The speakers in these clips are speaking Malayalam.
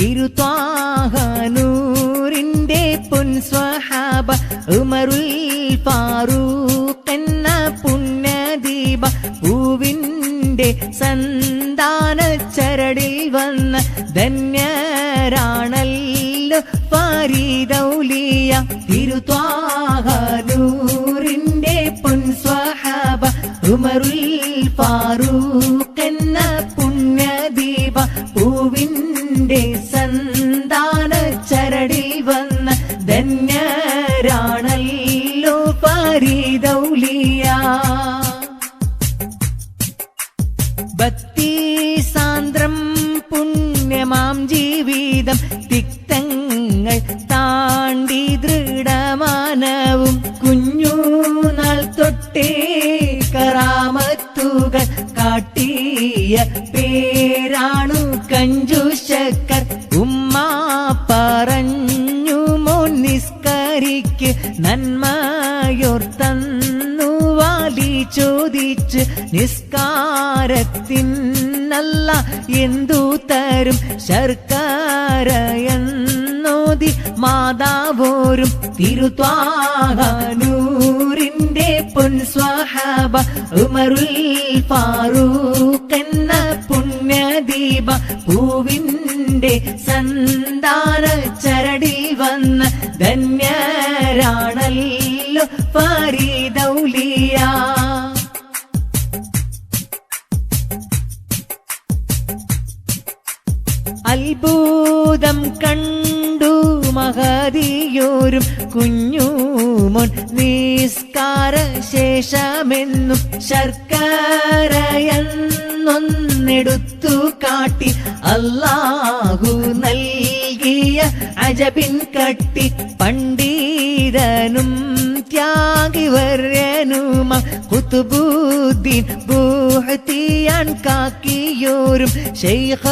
തിരുത്വാഹനൂറിന്റെ പൊൻസ്വഹാബ ഉമറുൽ ഫാറൂഖ് എന്ന പുണ്യദീപ പൂവിന്റെ സന്താന ചരടിൽ വന്ന ധന്യരാണല്ലോ ഫരീദൗലിയ തിരുത്വാഹനൂറിന്റെ ധന്യരാണല്ലോ ഫരീദൗലിയ ഭക്തി സാന്ദ്രം പുണ്യമാം ജീവിതം തിക്തങ്ങൾ താണ്ടി ദൃഢമാനവും. കുഞ്ഞുനാൾ തൊട്ടേ കറാമത്തുകൾ കാട്ടിയ പേരാണു കഞ്ചുശക്കർ. ഉമ്മ പറഞ്ഞു നിസ്കരിക്ക് നന്മയോർ തന്നു. വാലി ചോദിച്ച് നിസ്കാരത്തിൻ നല്ല എന്തു തരും? ശർക്കര എന്നോതി മാതാവോരും തിരുത്വാഹനൂരിന്റെ പൊൻസ്വഹാബ ഉമറുൽ ഫാറൂഖ് എന്ന പുണ്യദീപ പൂവിന്റെ സന്താന ചരടി വന്ന ധന്യരാണല്ലോ ഫരീദൗലിയ അത്ഭുതം കണ്ടു മഹതിയോരും കുഞ്ഞുമോൻ നിസ്കാര ശേഷമെന്നും ശർക്കരയെന്നൊന്നെടുത്തു കാട്ടി അല്ലാഹു നൽകിയ അജബിൻ കട്ടി പണ്ഡിതനും ത്യാഗിവര്യനുമ കുത്തുബുദ്ദീൻ ബൂഹത്തിയാൻ കാക്കിയോരും ശൈഖ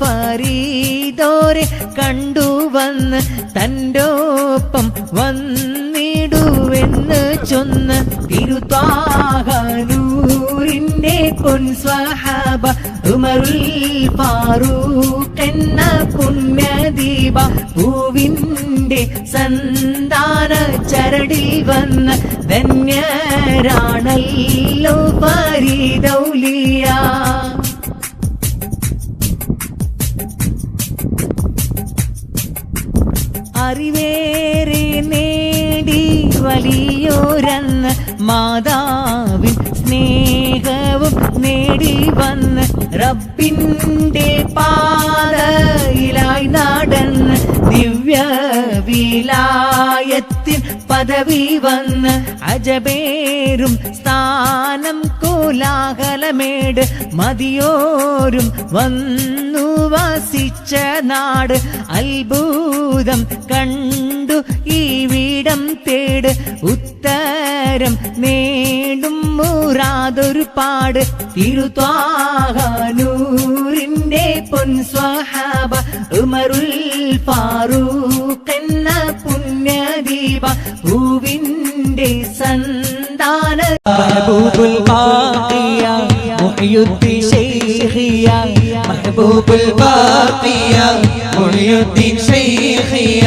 ഫരീദോരെ കണ്ടുവന്ന് തന്റൊപ്പം വന്നിടുവെന്ന് ചൊന്ന് തിരുത്താഹനൂരിന്റെ പൊൻസ്വഹാബ ഉമറുൽ ഫാറൂഖ് എന്ന പുണ്യദീപ പൂവിന്റെ സന്താന ചരടിൽ വന്ന് ധന്യരാണല്ലോ പരിതൗലിയ. അറിവേറെ നേടി വലിയോരെന്ന് മാതാവിൻ സ്നേഹവും നേടി വന്ന് റബ്ബിന്റെ പാതയിലായി പദവി വന്ന് അജബേരും സ്ഥാനം കോലാഹലമേട് മതിയോരും വന്നു വസിച്ച നാട് അത്ഭുതം കണ്ടു ഈ വീടം തേട്. ഉത്തരം നേടും മുറാതൊരു പാട്. തിരുത്വാഹനൂരിന്റെ പൊൻസ്വഹാബ ഉമറുൽ ഫാറൂഖ് എന്ന ഹബീബ ഭൂവിന്റെ സന്താന മഹബൂബുൽ ബാഖിയ മുഹ്യുദ്ദി ശൈഖിയ മഹബൂബുൽ ബാഖിയ മുഹ്യുദ്ദി ശൈഖിയ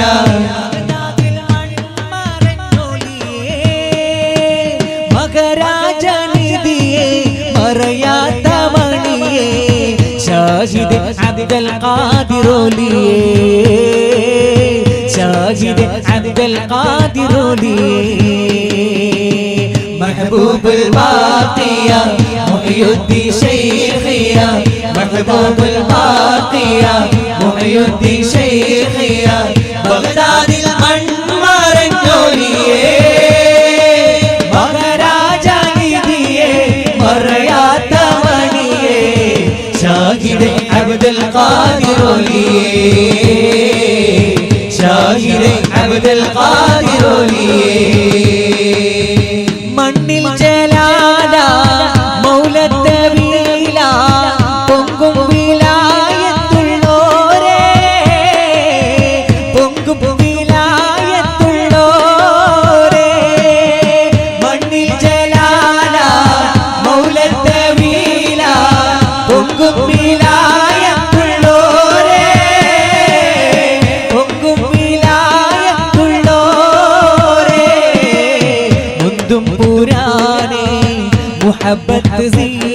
മകരാജനിധിയെ പറയാത്ത മണിയേ ഷാഹിദ് അബ്ദൽ ഖാദിറോലിയേ. मुजाहिद अब्दुल कादिर ओली महबूब बाकिया मुहियुद्दीन शेखिया। महबूब बाकिया मुहियुद्दीन शेखिया। बगदादी अनवर जोलिए मगरा जागी दिए, मरया तवनिए शाहिद अब्दुल कादिरोली ഷാഹിദ് അബ്ദുൽ ഖാദിറോലിയെ دم پورانی محبت زیر